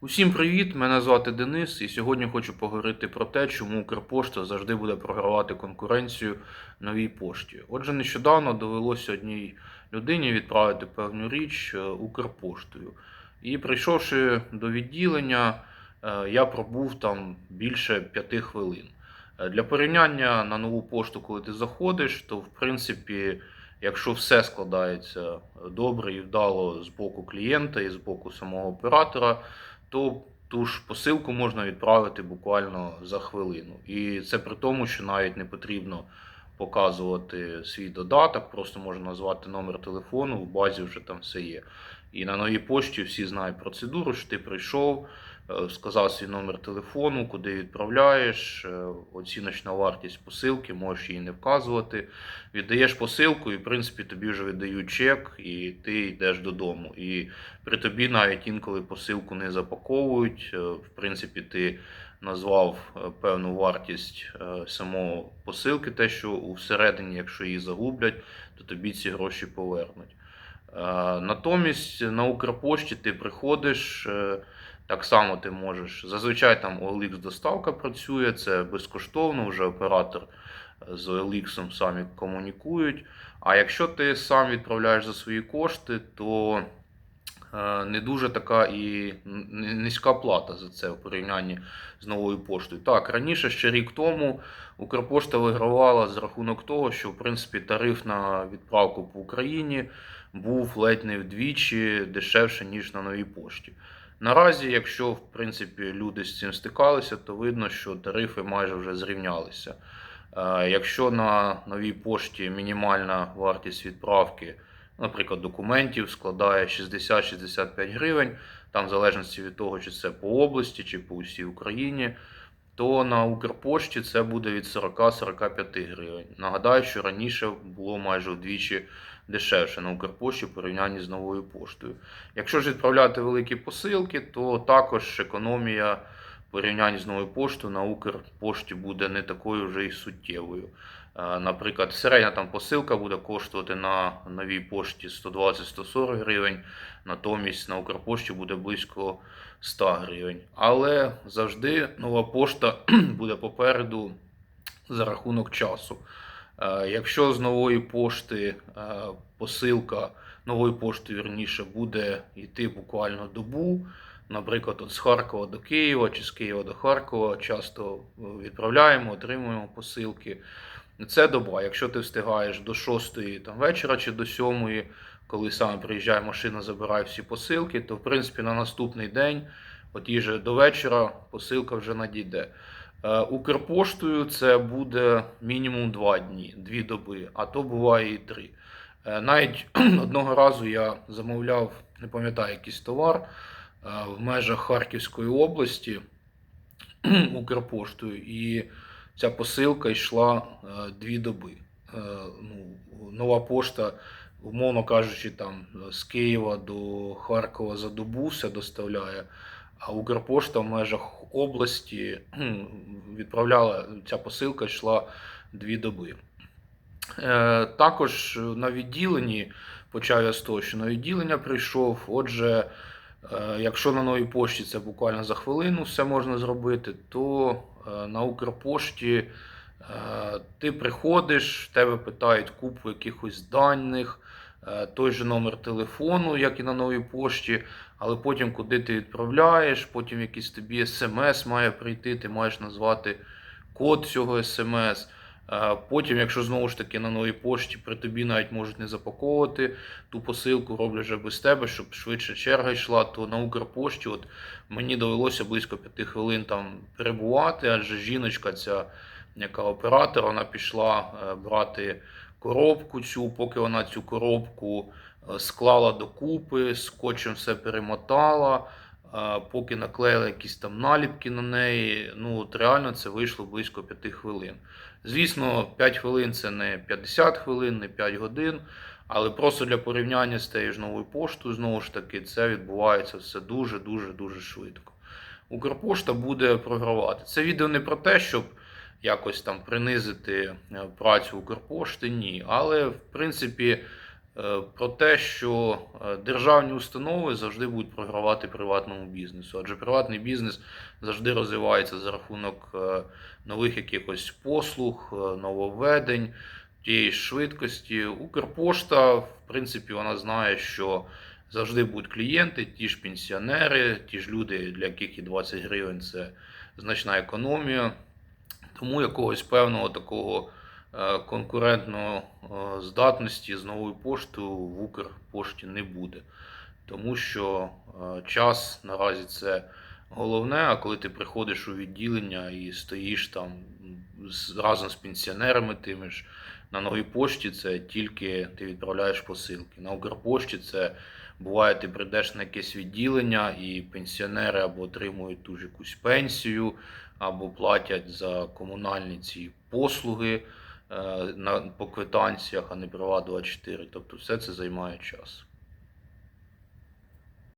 Усім привіт! Мене звати Денис, і сьогодні хочу поговорити про те, чому Укрпошта завжди буде програвати конкуренцію новій пошті. Отже, нещодавно довелося одній людині відправити певну річ е, Укрпоштою. І прийшовши до відділення, е, я пробув там більше п'яти хвилин. Е, Для порівняння на нову пошту, коли ти заходиш, то в принципі, якщо все складається добре і вдало з боку клієнта і з боку самого оператора, то ту ж посилку можна відправити буквально за хвилину. І це при тому, що навіть не потрібно показувати свій додаток, просто можна назвати номер телефону, в базі вже там все є. І на новій пошті всі знають процедуру, що ти прийшов, сказав свій номер телефону, куди відправляєш, е, оціночна вартість посилки, можеш її не вказувати. Віддаєш посилку, і в принципі тобі вже видають чек, і ти йдеш додому. І при тобі навіть інколи посилку не запаковують. Е, В принципі, ти назвав е, певну вартість е, самого посилки, те, що всередині, якщо її загублять, то тобі ці гроші повернуть. Е, Натомість на Укрпошті ти приходиш, е, так само ти можеш. Зазвичай там OLX доставка працює, це безкоштовно, вже оператор е, з OLX самі комунікують. А якщо ти сам відправляєш за свої кошти, то е, не дуже така і низька плата за це в порівнянні з новою поштою. Так, раніше ще рік тому Укрпошта вигравала з рахунок того, що в принципі тариф на відправку по Україні був ледь не вдвічі дешевше, ніж на новій пошті. Наразі, якщо в принципі люди з цим стикалися, то видно, що тарифи майже вже зрівнялися. Е, Якщо на новій пошті мінімальна вартість відправки, наприклад, документів складає 60-65 гривень, там в залежності від того, чи це по області, чи по усій Україні, то на Укрпошті це буде від 40-45 гривень. Нагадаю, що раніше було майже вдвічі дешевше на Укрпошті в порівнянні з новою поштою. Якщо ж відправляти великі посилки, то також економія в порівнянні з новою поштою на Укрпошті буде не такою вже й суттєвою. Е, Наприклад, середня там посилка буде коштувати на новій пошті 120-140 гривень, натомість на Укрпошті буде близько 100 гривень. Але завжди нова пошта буде попереду за рахунок часу. Е, Якщо з нової пошти е, посилка новою поштою вірніше буде йти буквально добу, наприклад, от з Харкова до Києва чи з Києва до Харкова, часто відправляємо, отримуємо посилки. Це доба. Якщо ти встигаєш до 6 там, вечора чи до 7, коли саме приїжджає машина, забирає всі посилки, то в принципі на наступний день, от і же до вечора, посилка вже надійде. Е, Укрпоштою це буде мінімум 2 дні, 2 доби, а то буває і 3. Е, Навіть одного разу я замовляв, не пам'ятаю, якийсь товар е, в межах Харківської області Укрпоштою, і ця посилка йшла е, дві доби. Е, Ну, нова пошта, умовно кажучи, там з Києва до Харкова за добу все доставляє. А Укрпошта в межах області відправляла ця посилка, йшла дві доби. Е, Також на відділенні, почав я з того, що на відділення прийшов. Отже, якщо на новій пошті це буквально за хвилину все можна зробити, то е, на Укрпошті е, ти приходиш, в тебе питають купу якихось даних, е, той же номер телефону, як і на новій пошті, але потім куди ти відправляєш, потім якийсь тобі смс має прийти, ти маєш назвати код цього смс. Е, Потім, якщо знову ж таки на новій пошті при тобі навіть можуть не запаковувати ту посилку, роблять вже без тебе, щоб швидше черга йшла, то на Укрпошті от мені довелося близько п'яти хвилин там перебувати, адже жіночка, ця яка оператор, вона пішла е, брати коробку цю, поки вона цю коробку е, склала докупи, скотчем все перемотала. Поки наклеїли якісь там наліпки на неї, ну от реально це вийшло близько 5 хвилин. Звісно, 5 хвилин це не 50 хвилин, не 5 годин, але просто для порівняння з тією ж новою поштою, знову ж таки, це відбувається все дуже, дуже, швидко. Укрпошта буде програвати. Це відео не про те, щоб якось там принизити е, працю Укрпошти, ні. Але в принципі про те, що е, державні установи завжди будуть програвати приватному бізнесу, адже приватний бізнес завжди розвивається за рахунок е, нових якихось послуг, е, нововведень, тієї швидкості. Укрпошта, в принципі, вона знає, що завжди будуть клієнти, ті ж пенсіонери, ті ж люди, для яких і 20 гривень це значна економія. Тому якогось певного такого е, конкурентного е, здатності з новою поштою в Укрпошті не буде. Тому що е, час наразі це головне, а коли ти приходиш у відділення і стоїш там разом з пенсіонерами тими ж на новій пошті, це тільки ти відправляєш посилки. На Укрпошті це буває, ти прийдеш на якесь відділення, і пенсіонери або отримують ту ж якусь пенсію, або платять за комунальні ці послуги на, по квитанціях, а не права 24. Тобто все це займає час.